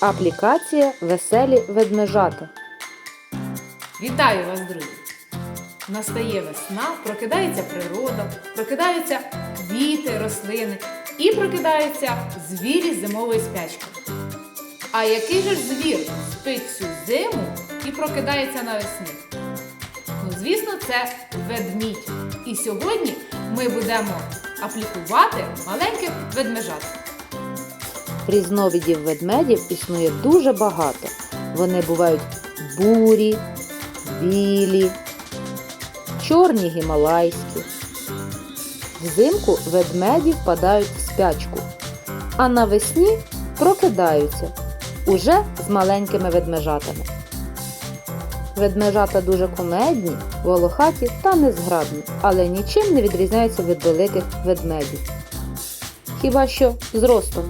Аплікація Веселі ведмежата. Вітаю вас, друзі! Настає весна, прокидається природа, прокидаються квіти, рослини і прокидаються звірі зимової спячки. А який же ж звір спить всю зиму і прокидається навесні? Ну, звісно, це ведмідь. І сьогодні ми будемо аплікувати маленьких ведмежат. Різновидів ведмедів існує дуже багато. Вони бувають бурі, білі, чорні гімалайські. Взимку ведмеді впадають в спячку, а навесні прокидаються уже з маленькими ведмежатами. Ведмежата дуже кумедні, волохаті та незграбні, але нічим не відрізняються від великих ведмедів. Хіба що зростом.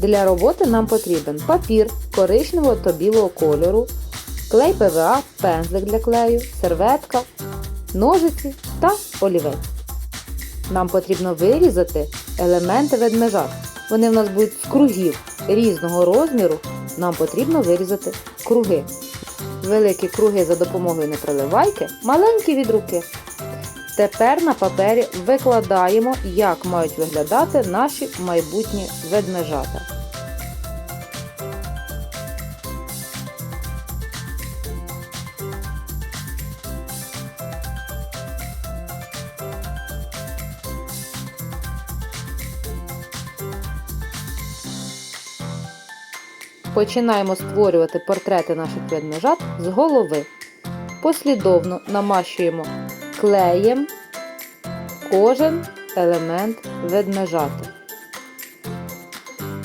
Для роботи нам потрібен папір коричневого та білого кольору, клей ПВА, пензлик для клею, серветка, ножиці та олівець. Нам потрібно вирізати елементи ведмежат. Вони в нас будуть з кругів різного розміру. Нам потрібно вирізати круги. Великі круги за допомогою непроливайки, маленькі від руки. Тепер на папері викладаємо, як мають виглядати наші майбутні ведмежата. Починаємо створювати портрети наших ведмежат з голови. Послідовно намащуємо клеєм кожен елемент ведмежати.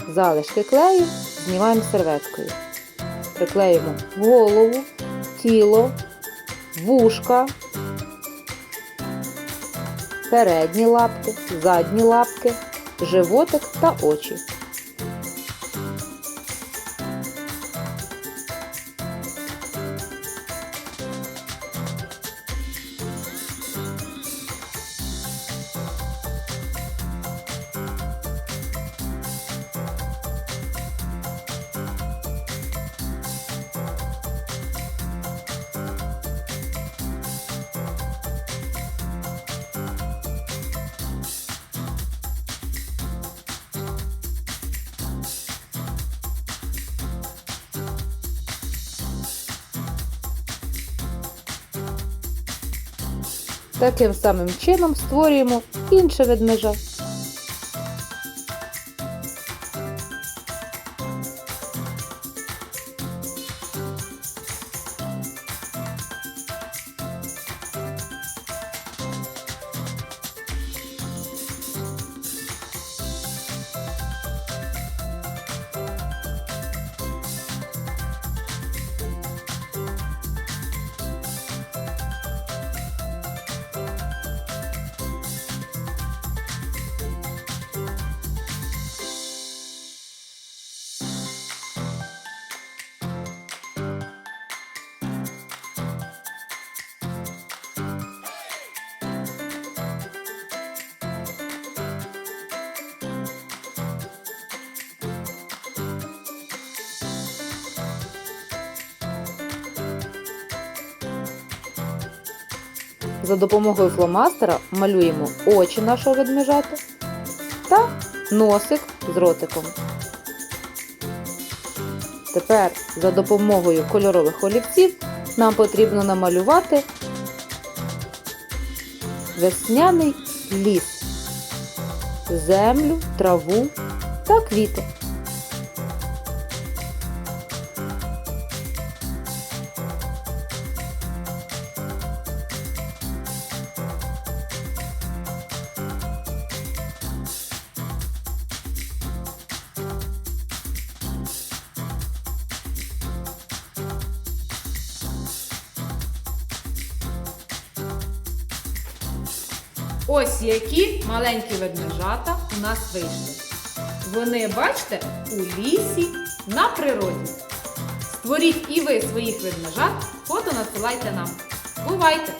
Залишки клею знімаємо серветкою. Приклеїмо голову, тіло, вушка, передні лапки, задні лапки, животик та очі. Таким самим чином створюємо інше ведмежа. За допомогою фломастера малюємо очі нашого ведмежата та носик з ротиком. Тепер за допомогою кольорових олівців нам потрібно намалювати весняний ліс, землю, траву та квіти. Ось які маленькі ведмежата у нас вийшли. Вони, бачите, у лісі на природі. Створіть і ви своїх ведмежат, фото надсилайте нам. Бувайте!